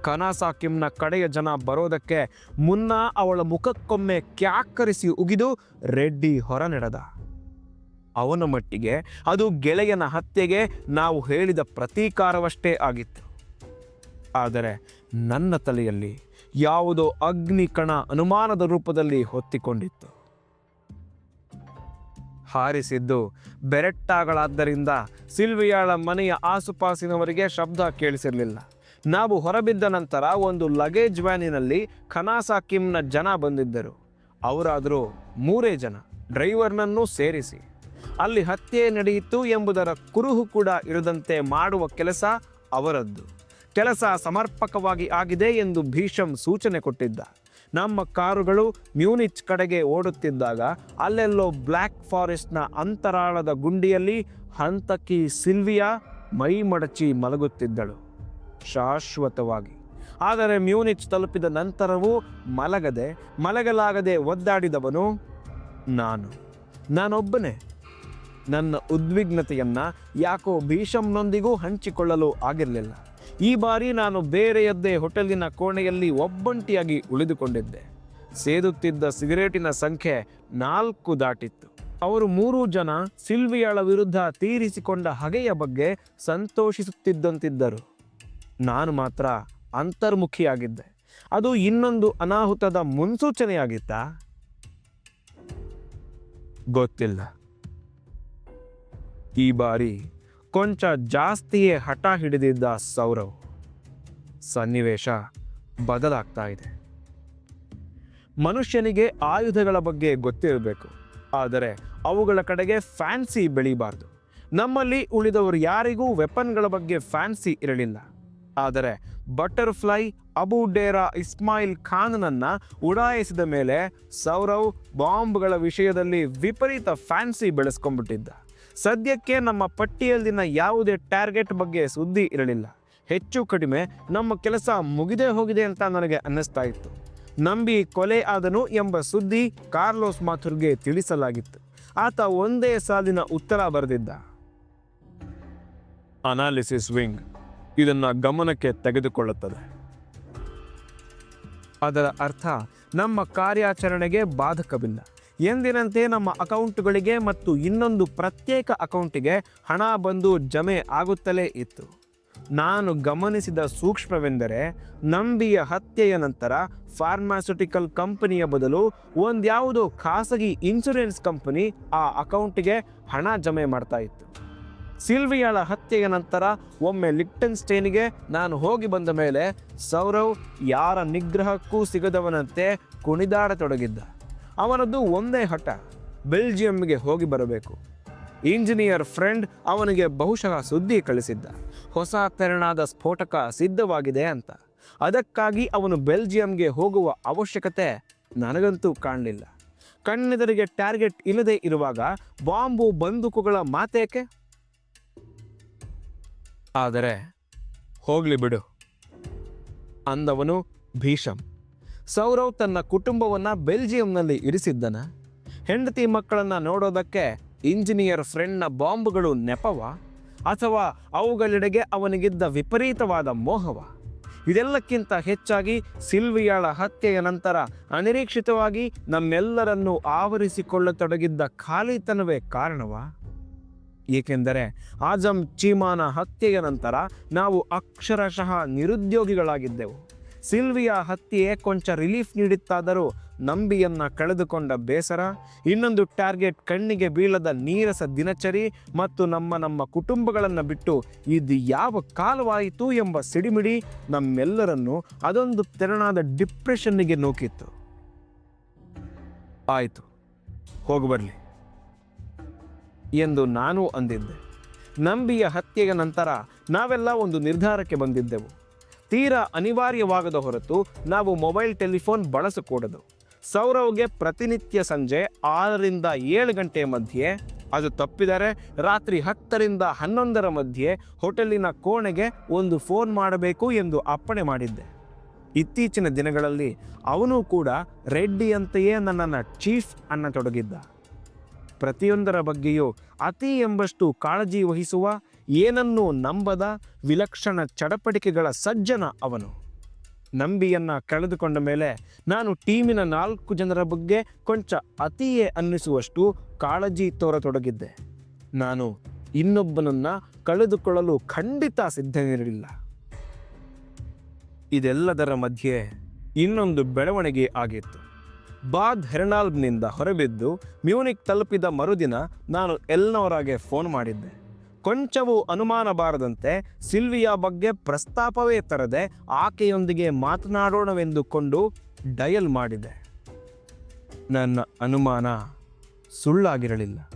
S1: ಕನಾಸಾಕಿಮ್ನ ಕಡೆಯ ಜನ ಬರೋದಕ್ಕೆ ಮುನ್ನ ಅವಳ ಮುಖಕ್ಕೊಮ್ಮೆ ಕ್ಯಾಕರಿಸಿ ಉಗಿದು ರೆಡ್ಡಿ ಹೊರ ನಡೆದ ಅವನ ಮಟ್ಟಿಗೆ ಅದು ಗೆಳೆಯನ ಹತ್ಯೆಗೆ ನಾವು ಹೇಳಿದ ಪ್ರತೀಕಾರವಷ್ಟೇ ಆಗಿತ್ತು. ಆದರೆ ನನ್ನ ತಲೆಯಲ್ಲಿ ಯಾವುದೋ ಅಗ್ನಿ ಕಣ ಅನುಮಾನದ ರೂಪದಲ್ಲಿ ಹೊತ್ತಿಕೊಂಡಿತ್ತು. ಹಾರಿಸಿದ್ದು ಬೆರೆಟ್ಟಾಗಳಾದ್ದರಿಂದ ಸಿಲ್ವಿಯಾಳ ಮನೆಯ ಆಸುಪಾಸಿನವರಿಗೆ ಶಬ್ದ ಕೇಳಿಸಿರಲಿಲ್ಲ. ನಾವು ಹೊರಬಿದ್ದ ನಂತರ ಒಂದು ಲಗೇಜ್ ವ್ಯಾನಿನಲ್ಲಿ ಖನಾಸಾ ಕಿಮ್ನ ಜನ ಬಂದಿದ್ದರು. ಅವರಾದರೂ ಮೂರೇ ಜನ ಡ್ರೈವರ್ನನ್ನು ಸೇರಿಸಿ. ಅಲ್ಲಿ ಹತ್ಯೆ ನಡೆಯಿತು ಎಂಬುದರ ಕುರುಹು ಕೂಡ ಇರದಂತೆ ಮಾಡುವ ಕೆಲಸ ಅವರದ್ದು. ಕೆಲಸ ಸಮರ್ಪಕವಾಗಿ ಆಗಿದೆ ಎಂದು ಭೀಷಂ ಸೂಚನೆ ಕೊಟ್ಟಿದ್ದ. ನಮ್ಮ ಕಾರುಗಳು ಮ್ಯೂನಿಚ್ ಕಡೆಗೆ ಓಡುತ್ತಿದ್ದಾಗ ಅಲ್ಲೆಲ್ಲೋ ಬ್ಲ್ಯಾಕ್ ಫಾರೆಸ್ಟ್ನ ಅಂತರಾಳದ ಗುಂಡಿಯಲ್ಲಿ ಹಂತಕಿ ಸಿಲ್ವಿಯಾ ಮೈ ಮಡಚಿ ಮಲಗುತ್ತಿದ್ದಳು, ಶಾಶ್ವತವಾಗಿ. ಆದರೆ ಮ್ಯೂನಿಚ್ ತಲುಪಿದ ನಂತರವೂ ಮಲಗದೆ, ಮಲಗಲಾಗದೆ ಒದ್ದಾಡಿದವನು ನಾನು. ನಾನೊಬ್ಬನೇ. ನನ್ನ ಉದ್ವಿಗ್ನತೆಯನ್ನು ಯಾಕೋ ಭೀಷಮ್ನೊಂದಿಗೂ ಹಂಚಿಕೊಳ್ಳಲು ಆಗಿರಲಿಲ್ಲ. ಈ ಬಾರಿ ನಾನು ಬೇರೆಯದ್ದೇ ಹೋಟೆಲಿನ ಕೋಣೆಯಲ್ಲಿ ಒಬ್ಬಂಟಿಯಾಗಿ ಉಳಿದುಕೊಂಡಿದ್ದೆ. ಸೇದುತ್ತಿದ್ದ ಸಿಗರೇಟಿನ ಸಂಖ್ಯೆ ನಾಲ್ಕು ದಾಟಿತ್ತು. ಅವರು ಮೂರೂ ಜನ ಸಿಲ್ವಿಯಾಳ ವಿರುದ್ಧ ತೀರಿಸಿಕೊಂಡ ಹಗೆಯ ಬಗ್ಗೆ ಸಂತೋಷಿಸುತ್ತಿದ್ದಂತಿದ್ದರು. ನಾನು ಮಾತ್ರ ಅಂತರ್ಮುಖಿಯಾಗಿದ್ದೆ. ಅದು ಇನ್ನೊಂದು ಅನಾಹುತದ ಮುನ್ಸೂಚನೆಯಾಗಿತ್ತಾ? ಗೊತ್ತಿಲ್ಲ. ಈ ಬಾರಿ ಕೊಂಚ ಜಾಸ್ತಿಯೇ ಹಠ ಹಿಡಿದಿದ್ದ ಸೌರವ್. ಸನ್ನಿವೇಶ ಬದಲಾಗ್ತಾ ಇದೆ. ಮನುಷ್ಯನಿಗೆ ಆಯುಧಗಳ ಬಗ್ಗೆ ಗೊತ್ತಿರಬೇಕು. ಆದರೆ ಅವುಗಳ ಕಡೆಗೆ ಫ್ಯಾನ್ಸಿ ಬೆಳೀಬಾರ್ದು. ನಮ್ಮಲ್ಲಿ ಉಳಿದವರು ಯಾರಿಗೂ ವೆಪನ್ಗಳ ಬಗ್ಗೆ ಫ್ಯಾನ್ಸಿ ಇರಲಿಲ್ಲ. ಆದರೆ ಬಟರ್ಫ್ಲೈ ಅಬು ಡೇರಾ ಇಸ್ಮಾಯಿಲ್ ಖಾನ್ನನ್ನು ಉಡಾಯಿಸಿದ ಮೇಲೆ ಸೌರವ್ ಬಾಂಬ್ಗಳ ವಿಷಯದಲ್ಲಿ ವಿಪರೀತ ಫ್ಯಾನ್ಸಿ ಬೆಳೆಸ್ಕೊಂಡ್ಬಿಟ್ಟಿದ್ದ. ಸದ್ಯಕ್ಕೆ ನಮ್ಮ ಪಟ್ಟಿಯಲ್ಲಿನ ಯಾವುದೇ ಟಾರ್ಗೆಟ್ ಬಗ್ಗೆ ಸುದ್ದಿ ಇರಲಿಲ್ಲ. ಹೆಚ್ಚು ಕಡಿಮೆ ನಮ್ಮ ಕೆಲಸ ಮುಗಿದೇ ಹೋಗಿದೆ ಅಂತ ನನಗೆ ಅನ್ನಿಸ್ತಾ ಇತ್ತು. ನಂಬಿ ಕೊಲೆ ಆದನು ಎಂಬ ಸುದ್ದಿ ಕಾರ್ಲೋಸ್ ಮಾಥುರ್ಗೆ ತಿಳಿಸಲಾಗಿತ್ತು. ಆತ ಒಂದೇ ಸಾಲಿನ ಉತ್ತರ ಬರೆದಿದ್ದ. ಅನಾಲಿಸಿಸ್ ವಿಂಗ್ ಇದನ್ನು ಗಮನಕ್ಕೆ ತೆಗೆದುಕೊಳ್ಳುತ್ತದೆ. ಅದರ ಅರ್ಥ ನಮ್ಮ ಕಾರ್ಯಾಚರಣೆಗೆ ಬಾಧಕವಿಲ್ಲ. ಎಂದಿನಂತೆ ನಮ್ಮ ಅಕೌಂಟ್ಗಳಿಗೆ ಮತ್ತು ಇನ್ನೊಂದು ಪ್ರತ್ಯೇಕ ಅಕೌಂಟಿಗೆ ಹಣ ಬಂದು ಜಮೆ ಆಗುತ್ತಲೇ ಇತ್ತು. ನಾನು ಗಮನಿಸಿದ ಸೂಕ್ಷ್ಮವೆಂದರೆ ನಂಬಿಯ ಹತ್ಯೆಯ ನಂತರ ಫಾರ್ಮಾಸ್ಯುಟಿಕಲ್ ಕಂಪನಿಯ ಬದಲು ಒಂದ್ಯಾವುದೋ ಖಾಸಗಿ ಇನ್ಶೂರೆನ್ಸ್ ಕಂಪನಿ ಆ ಅಕೌಂಟಿಗೆ ಹಣ ಜಮೆ ಮಾಡ್ತಾ ಇತ್ತು. ಸಿಲ್ವಿಯಾಳ ಹತ್ಯೆಯ ನಂತರ ಒಮ್ಮೆ ಲಿಕ್ಟನ್ ಸ್ಟೇನಿಗೆ ನಾನು ಹೋಗಿ ಬಂದ ಮೇಲೆ ಸೌರವ್ ಯಾರ ನಿಗ್ರಹಕ್ಕೂ ಸಿಗದವನಂತೆ ಕುಣಿದಾಡತೊಡಗಿದ್ದ. ಅವನದ್ದು ಒಂದೇ ಹಠ, ಬೆಲ್ಜಿಯಂಗೆ ಹೋಗಿ ಬರಬೇಕು. ಇಂಜಿನಿಯರ್ ಫ್ರೆಂಡ್ ಅವನಿಗೆ ಬಹುಶಃ ಸುದ್ದಿ ಕಳಿಸಿದ್ದ. ಹೊಸ ತೆರನಾದ ಸ್ಫೋಟಕ ಸಿದ್ಧವಾಗಿದೆ ಅಂತ. ಅದಕ್ಕಾಗಿ ಅವನು ಬೆಲ್ಜಿಯಂಗೆ ಹೋಗುವ ಅವಶ್ಯಕತೆ ನನಗಂತೂ ಕಾಣಲಿಲ್ಲ. ಕಣ್ಣೆದರಿಗೆ ಟಾರ್ಗೆಟ್ ಇಲ್ಲದೆ ಇರುವಾಗ ಬಾಂಬು ಬಂದೂಕುಗಳ ಮಾತೇಕೆ? ಆದರೆ ಹೋಗ್ಲಿ ಬಿಡು, ಅಂದವನು ಭೀಷಮ್. ಸೌರವ್ ತನ್ನ ಕುಟುಂಬವನ್ನು ಬೆಲ್ಜಿಯಂನಲ್ಲಿ ಇರಿಸಿದ್ದನ? ಹೆಂಡತಿ ಮಕ್ಕಳನ್ನು ನೋಡೋದಕ್ಕೆ ಇಂಜಿನಿಯರ್ ಫ್ರೆಂಡ್ನ ಬಾಂಬ್ಗಳು ನೆಪವ? ಅಥವಾ ಅವುಗಳೆಡೆಗೆ ಅವನಿಗಿದ್ದ ವಿಪರೀತವಾದ ಮೋಹವ? ಇದೆಲ್ಲಕ್ಕಿಂತ ಹೆಚ್ಚಾಗಿ ಸಿಲ್ವಿಯಾಳ ಹತ್ಯೆಯ ನಂತರ ಅನಿರೀಕ್ಷಿತವಾಗಿ ನಮ್ಮೆಲ್ಲರನ್ನು ಆವರಿಸಿಕೊಳ್ಳತೊಡಗಿದ್ದ ಖಾಲಿತನವೇ ಕಾರಣವ? ಏಕೆಂದರೆ ಆಜಂ ಚೀಮಾನ ಹತ್ಯೆಯ ನಂತರ ನಾವು ಅಕ್ಷರಶಃ ನಿರುದ್ಯೋಗಿಗಳಾಗಿದ್ದೆವು. ಸಿಲ್ವಿಯಾ ಹತ್ಯೆ ಕೊಂಚ ರಿಲೀಫ್ ನೀಡಿತ್ತಾದರೂ ನಂಬಿಯನ್ನ ಕಳೆದುಕೊಂಡ ಬೇಸರ. ಇನ್ನೊಂದು ಟಾರ್ಗೆಟ್ ಕಣ್ಣಿಗೆ ಬೀಳದ ನೀರಸ ದಿನಚರಿ ಮತ್ತು ನಮ್ಮ ನಮ್ಮ ಕುಟುಂಬಗಳನ್ನು ಬಿಟ್ಟು ಇದು ಯಾವ ಕಾಲವಾಯಿತು ಎಂಬ ಸಿಡಿಮಿಡಿ ನಮ್ಮೆಲ್ಲರನ್ನು ಅದೊಂದು ತೆರನಾದ ಡಿಪ್ರೆಷನ್ನಿಗೆ ನೂಕಿತ್ತು. ಆಯಿತು, ಹೋಗಿ ಬರಲಿ ಎಂದು ನಾನು ಅಂದಿದ್ದೆ. ನಂಬಿಯ ಹತ್ಯೆಯ ನಂತರ ನಾವೆಲ್ಲ ಒಂದು ನಿರ್ಧಾರಕ್ಕೆ ಬಂದಿದ್ದೆವು. ತೀರಾ ಅನಿವಾರ್ಯವಾಗದ ಹೊರತು ನಾವು ಮೊಬೈಲ್ ಟೆಲಿಫೋನ್ ಬಳಸಕೂಡದು. ಸೌರವ್ಗೆ ಪ್ರತಿನಿತ್ಯ ಸಂಜೆ ಆರರಿಂದ ಏಳು ಗಂಟೆ ಮಧ್ಯೆ ಅದು ತಪ್ಪಿದರೆ ರಾತ್ರಿ ಹತ್ತರಿಂದ ಹನ್ನೊಂದರ ಮಧ್ಯೆ ಹೋಟೆಲಿನ ಕೋಣೆಗೆ ಒಂದು ಫೋನ್ ಮಾಡಬೇಕು ಎಂದು ಅಪ್ಪಣೆ ಮಾಡಿದ್ದೆ. ಇತ್ತೀಚಿನ ದಿನಗಳಲ್ಲಿ ಅವನು ಕೂಡ ರೆಡ್ಡಿಯಂತೆಯೇ ನನ್ನನ್ನು ಚೀಫ್ ಅನ್ನತೊಡಗಿದ್ದ. ಪ್ರತಿಯೊಂದರ ಬಗ್ಗೆಯೂ ಅತಿ ಎಂಬಷ್ಟು ಕಾಳಜಿ ವಹಿಸುವ ಏನನ್ನೂ ನಂಬದ ವಿಲಕ್ಷಣ ಚಡಪಟಿಕೆಗಳ ಸಜ್ಜನ ಅವನು. ನಂಬಿಯನ್ನು ಕಳೆದುಕೊಂಡ ಮೇಲೆ ನಾನು ಟೀಮಿನ ನಾಲ್ಕು ಜನರ ಬಗ್ಗೆ ಕೊಂಚ ಅತಿಯೇ ಅನ್ನಿಸುವಷ್ಟು ಕಾಳಜಿ ತೋರತೊಡಗಿದ್ದೆ. ನಾನು ಇನ್ನೊಬ್ಬನನ್ನು ಕಳೆದುಕೊಳ್ಳಲು ಖಂಡಿತ ಸಿದ್ಧನಿರಲಿಲ್ಲ. ಇದೆಲ್ಲದರ ಮಧ್ಯೆ ಇನ್ನೊಂದು ಬೆಳವಣಿಗೆ ಆಗಿತ್ತು. ಬಾದ್ ಹೆರ್ನಾಲ್ಬ್ನಿಂದ ಹೊರಬಿದ್ದು ಮ್ಯೂನಿಕ್ ತಲುಪಿದ ಮರುದಿನ ನಾನು ಎಲ್ನವರಾಗೆ ಫೋನ್ ಮಾಡಿದ್ದೆ. ಕೊಂಚವೂ ಅನುಮಾನ ಬಾರದಂತೆ ಸಿಲ್ವಿಯಾ ಬಗ್ಗೆ ಪ್ರಸ್ತಾಪವೇ ತರದೆ ಆಕೆಯೊಂದಿಗೆ ಮಾತನಾಡೋಣವೆಂದುಕೊಂಡು ಡಯಲ್ ಮಾಡಿದೆ. ನನ್ನ ಅನುಮಾನ ಸುಳ್ಳಾಗಿರಲಿಲ್ಲ.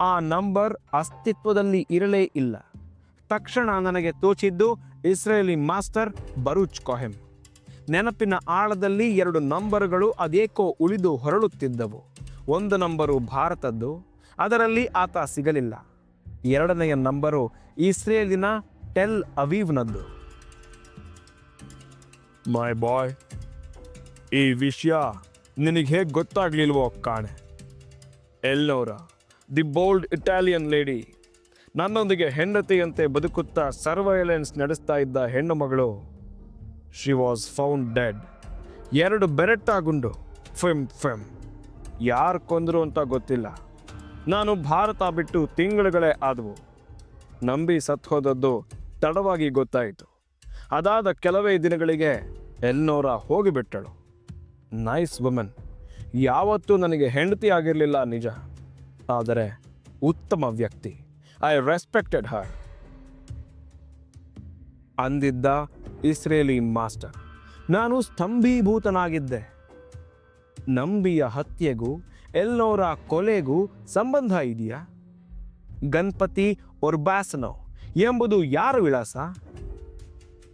S1: ಆ ನಂಬರ್ ಅಸ್ತಿತ್ವದಲ್ಲಿ ಇರಲೇ ಇಲ್ಲ. ತಕ್ಷಣ ನನಗೆ ತೋಚಿದ್ದು ಇಸ್ರೇಲಿ ಮಾಸ್ಟರ್ ಬರೂಚ್ ಕೊಹೆಮ್ ನೆನಪಿನ ಆಳದಲ್ಲಿ ಎರಡು ನಂಬರ್ಗಳು ಅದೇಕೋ ಉಳಿದು ಹೊರಳುತ್ತಿದ್ದವು. ಒಂದು ನಂಬರು ಭಾರತದ್ದು, ಅದರಲ್ಲಿ ಆತ ಸಿಗಲಿಲ್ಲ. ಎರಡನೆಯ ನಂಬರು ಇಸ್ರೇಲಿನ ಟೆಲ್ ಅವೀವ್ನದ್ದು. ಮೈ ಬಾಯ್ ಈ ವಿಷಯ ನಿನಗೆ ಹೇಗೆ ಗೊತ್ತಾಗ್ಲಿಲ್ವೋ ಕಾಣೆ. Elora the bold Italian lady ನನ್ನೊಂದಿಗೆ ಹೆಂಡತಿಯಂತೆ ಬದುಕುತ್ತಾ ಸರ್ವೈಲೆನ್ಸ್ ನಡೆಸ್ತಾ ಇದ್ದ ಹೆಣ್ಣು ಮಗಳು ಶಿ ವಾಸ್ ಫೌಂಡ್ ಡೆಡ್ ಎರಡು ಬೆರೆಟ್ಟಾಗುಂಡು ಗುಂಡು ಫೆಮ್ ಫಿಮ್. ಯಾರು ಕೊಂದರು ಅಂತ ಗೊತ್ತಿಲ್ಲ. ನಾನು ಭಾರತ ಬಿಟ್ಟು ತಿಂಗಳುಗಳೇ ಆದವು. ನಂಬಿ ಸತ್ ಹೋದದ್ದು ತಡವಾಗಿ ಗೊತ್ತಾಯಿತು. ಅದಾದ ಕೆಲವೇ ದಿನಗಳಿಗೆ ಎಲ್ನೋರ ಹೋಗಿಬಿಟ್ಟಳು. ನೈಸ್ ವುಮೆನ್, ಯಾವತ್ತೂ ನನಗೆ ಹೆಂಡತಿ ಆಗಿರಲಿಲ್ಲ ನಿಜ. ಆದರೆ ಉತ್ತಮ ವ್ಯಕ್ತಿ. I respected her. ಅಂದಿದ್ದ Israeli master, ನಾನು ಸ್ತಂಭೀಭೂತನಾಗಿದ್ದೆ. ನಂಬಿಯ ಹತ್ಯೆಗೂ ಎಲ್ನೋರ ಕೊಲೆಗೂ ಸಂಬಂಧ ಇದೆಯಾ? ಗಣಪತಿ ಒರ್ಬ್ಯಾಸನೋ ಎಂಬುದು ಯಾರ ವಿಳಾಸ?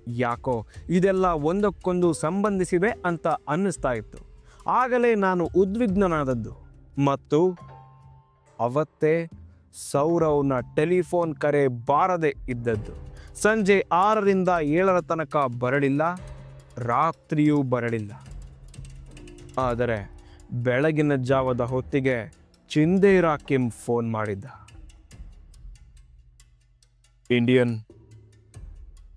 S1: ಯಾಕೋ ಇದೆಲ್ಲ ಒಂದಕ್ಕೊಂದು ಸಂಬಂಧಿಸಿವೆ ಅಂತ ಅನ್ನಿಸ್ತಾ ಇತ್ತು. ಆಗಲೇ ನಾನು ಉದ್ವಿಗ್ನನಾದದ್ದು. ಮತ್ತು ಅವತ್ತೇ ಸೌರವ್ನ ಟೆಲಿಫೋನ್ ಕರೆ ಬಾರದೆ ಇದ್ದದ್ದು. ಸಂಜೆ ಆರರಿಂದ ಏಳರ ತನಕ ಬರಲಿಲ್ಲ, ರಾತ್ರಿಯೂ ಬರಲಿಲ್ಲ. ಆದರೆ ಬೆಳಗಿನ ಜಾವದ ಹೊತ್ತಿಗೆ ಚಿಂದೇರಾ ಕಿಮ್ ಫೋನ್ ಮಾಡಿದ್ದ. ಇಂಡಿಯನ್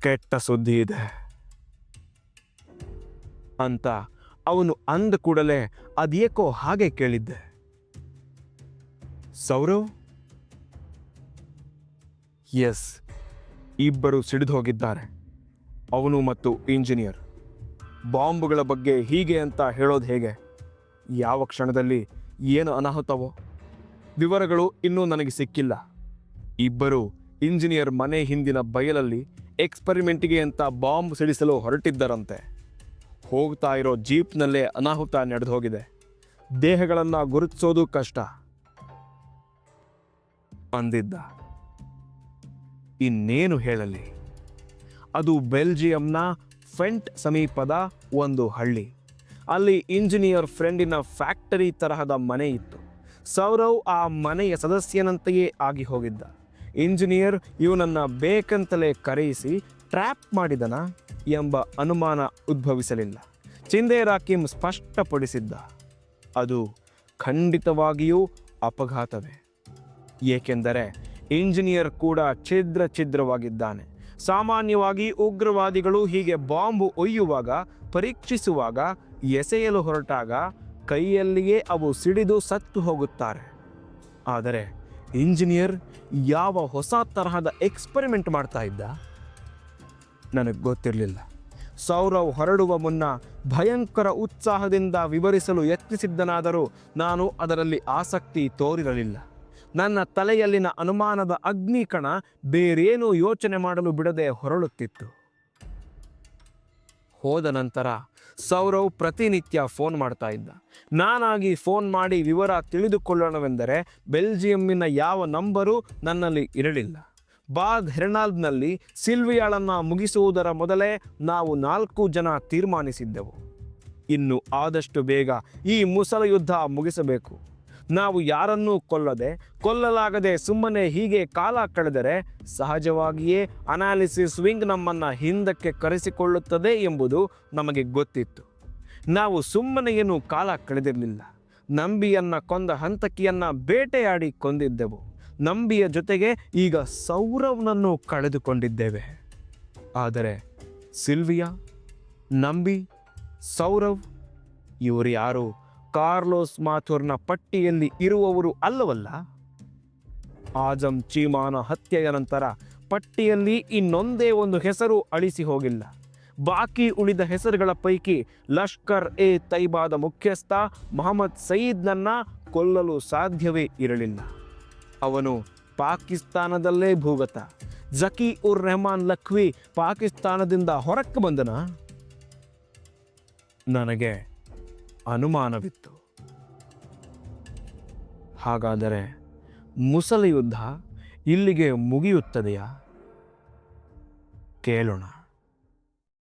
S1: ಕೆಟ್ಟ ಸುದ್ದಿ ಇದೆ. ಅಂತ ಅವನು ಅಂದ ಕೂಡಲೇ ಅದೇಕೋ ಹಾಗೆ ಕೇಳಿದ್ದೆ. ಸೌರವ್? ಎಸ್ ಇಬ್ಬರು ಸಿಡಿದು ಹೋಗಿದ್ದಾರೆ. ಅವನು ಮತ್ತು ಇಂಜಿನಿಯರ್. ಬಾಂಬುಗಳ ಬಗ್ಗೆ ಹೀಗೆ ಅಂತ ಹೇಳೋದು ಹೇಗೆ? ಯಾವ ಕ್ಷಣದಲ್ಲಿ ಏನು ಅನಾಹುತವೋ? ವಿವರಗಳು ಇನ್ನೂ ನನಗೆ ಸಿಕ್ಕಿಲ್ಲ. ಇಬ್ಬರು ಇಂಜಿನಿಯರ್ ಮನೆ ಹಿಂದಿನ ಬಯಲಲ್ಲಿ ಎಕ್ಸ್ಪರಿಮೆಂಟಿಗೆ ಅಂತ ಬಾಂಬ್ ಸಿಡಿಸಲು ಹೊರಟಿದ್ದರಂತೆ. ಹೋಗ್ತಾ ಇರೋ ಜೀಪ್ನಲ್ಲೇ ಅನಾಹುತ ನಡೆದು ಹೋಗಿದೆ ದೇಹಗಳನ್ನು ಗುರುತಿಸೋದು ಕಷ್ಟ. ಅಂದಿದ್ದ. ಇನ್ನೇನು ಹೇಳಲಿ? ಅದು ಬೆಲ್ಜಿಯಂನ ಫೆಂಟ್ ಸಮೀಪದ ಒಂದು ಹಳ್ಳಿ. ಅಲ್ಲಿ ಇಂಜಿನಿಯರ್ ಫ್ರೆಂಡಿನ ಫ್ಯಾಕ್ಟರಿ ತರಹದ ಮನೆ ಇತ್ತು. ಸೌರವ್ ಆ ಮನೆಯ ಸದಸ್ಯನಂತೆಯೇ ಆಗಿ ಹೋಗಿದ್ದ. ಇಂಜಿನಿಯರ್ ಇವನನ್ನ ಬೇಕಂತಲೇ ಕರೆಯಿಸಿ ಟ್ರ್ಯಾಪ್ ಮಾಡಿದನ ಎಂಬ ಅನುಮಾನ ಉದ್ಭವಿಸಲಿಲ್ಲ. ಚಿಂದೆ ರಾಕಿಂ ಸ್ಪಷ್ಟಪಡಿಸಿದ್ದ, ಅದು ಖಂಡಿತವಾಗಿಯೂ ಅಪಘಾತವೇ. ಏಕೆಂದರೆ ಇಂಜಿನಿಯರ್ ಕೂಡ ಛಿದ್ರ ಛಿದ್ರವಾಗಿದ್ದಾನೆ. ಸಾಮಾನ್ಯವಾಗಿ ಉಗ್ರವಾದಿಗಳು ಹೀಗೆ ಬಾಂಬು ಒಯ್ಯುವಾಗ, ಪರೀಕ್ಷಿಸುವಾಗ ಎಸೆಯಲು ಹೊರಟಾಗ ಕೈಯಲ್ಲಿಯೇ ಅವು ಸಿಡಿದು ಸತ್ತು ಹೋಗುತ್ತಾರೆ. ಆದರೆ ಇಂಜಿನಿಯರ್ ಯಾವ ಹೊಸ ತರಹದ ಎಕ್ಸ್ಪರಿಮೆಂಟ್ ಮಾಡ್ತಾ ಇದ್ದ? ನನಗೆ ಗೊತ್ತಿರಲಿಲ್ಲ. ಸೌರವ್ ಹೊರಡುವ ಮುನ್ನ ಭಯಂಕರ ಉತ್ಸಾಹದಿಂದ ವಿವರಿಸಲು ಯತ್ನಿಸಿದ್ದನಾದರೂ ನಾನು ಅದರಲ್ಲಿ ಆಸಕ್ತಿ ತೋರಿರಲಿಲ್ಲ. ನನ್ನ ತಲೆಯಲ್ಲಿನ ಅನುಮಾನದ ಅಗ್ನಿಕಣ ಬೇರೇನೂ ಯೋಚನೆ ಮಾಡಲು ಬಿಡದೆ ಹೊರಳುತ್ತಿತ್ತು. ಹೋದ ನಂತರ ಸೌರವ್ ಪ್ರತಿನಿತ್ಯ ಫೋನ್ ಮಾಡ್ತಾ ಇದ್ದ. ನಾನಾಗಿ ಫೋನ್ ಮಾಡಿ ವಿವರ ತಿಳಿದುಕೊಳ್ಳೋಣವೆಂದರೆ ಬೆಲ್ಜಿಯಮ್ಮಿನ ಯಾವ ನಂಬರು ನನ್ನಲ್ಲಿ ಇರಲಿಲ್ಲ. ಬಾದ್ ಹೆರ್ನಾಲ್ಡ್ನಲ್ಲಿ ಸಿಲ್ವಿಯಾಳನ್ನು ಮುಗಿಸುವುದರ ಮೊದಲೇ ನಾವು ನಾಲ್ಕು ಜನ ತೀರ್ಮಾನಿಸಿದ್ದೆವು. ಇನ್ನು ಆದಷ್ಟು ಬೇಗ ಈ ಮುಸಲ ಯುದ್ಧ ಮುಗಿಸಬೇಕು. ನಾವು ಯಾರನ್ನೂ ಕೊಲ್ಲದೆ, ಕೊಲ್ಲಲಾಗದೆ ಸುಮ್ಮನೆ ಹೀಗೆ ಕಾಲ ಕಳೆದರೆ ಸಹಜವಾಗಿಯೇ ಅನಾಲಿಸಿಸ್ ವಿಂಗ್ ನಮ್ಮನ್ನು ಹಿಂದಕ್ಕೆ ಕರೆಸಿಕೊಳ್ಳುತ್ತದೆ ಎಂಬುದು ನಮಗೆ ಗೊತ್ತಿತ್ತು. ನಾವು ಸುಮ್ಮನೆ ಏನು ಕಾಲ ಕಳೆದಿರಲಿಲ್ಲ. ನಂಬಿಯನ್ನು ಕೊಂದ ಹಂತಕಿಯನ್ನು ಬೇಟೆಯಾಡಿ ಕೊಂದಿದ್ದೆವು. ನಂಬಿಯ ಜೊತೆಗೆ ಈಗ ಸೌರವ್ನನ್ನು ಕಳೆದುಕೊಂಡಿದ್ದೇವೆ. ಆದರೆ ಸಿಲ್ವಿಯಾ, ನಂಬಿ, ಸೌರವ್, ಇವರು ಯಾರು? ಕಾರ್ಲೋಸ್ ಮಾಥೋರ್ನ ಪಟ್ಟಿಯಲ್ಲಿ ಇರುವವರು ಅಲ್ಲವಲ್ಲ? ಆಜಂ ಚೀಮಾನ ಹತ್ಯೆಯ ನಂತರ ಪಟ್ಟಿಯಲ್ಲಿ ಇನ್ನೊಂದೇ ಒಂದು ಹೆಸರು ಅಳಿಸಿ ಹೋಗಿಲ್ಲ. ಬಾಕಿ ಉಳಿದ ಹೆಸರುಗಳ ಪೈಕಿ ಲಷ್ಕರ್ ಎ ತೈಬಾದ ಮುಖ್ಯಸ್ಥ ಮೊಹಮ್ಮದ್ ಸಯೀದ್ನನ್ನ ಕೊಲ್ಲಲು ಸಾಧ್ಯವೇ ಇರಲಿಲ್ಲ. ಅವನು ಪಾಕಿಸ್ತಾನದಲ್ಲೇ ಭೂಗತ. ಜಕಿ ಉರ್ ರೆಹಮಾನ್ ಲಖ್ವಿ ಪಾಕಿಸ್ತಾನದಿಂದ ಹೊರಕ್ಕೆ ಬಂದನ? ನನಗೆ ಅನುಮಾನವಿತ್ತು. ಹಾಗಾದರೆ ಮುಸಲ ಯುದ್ಧ ಇಲ್ಲಿಗೆ ಮುಗಿಯುತ್ತದೆಯಾ? ಕೇಳೋಣ.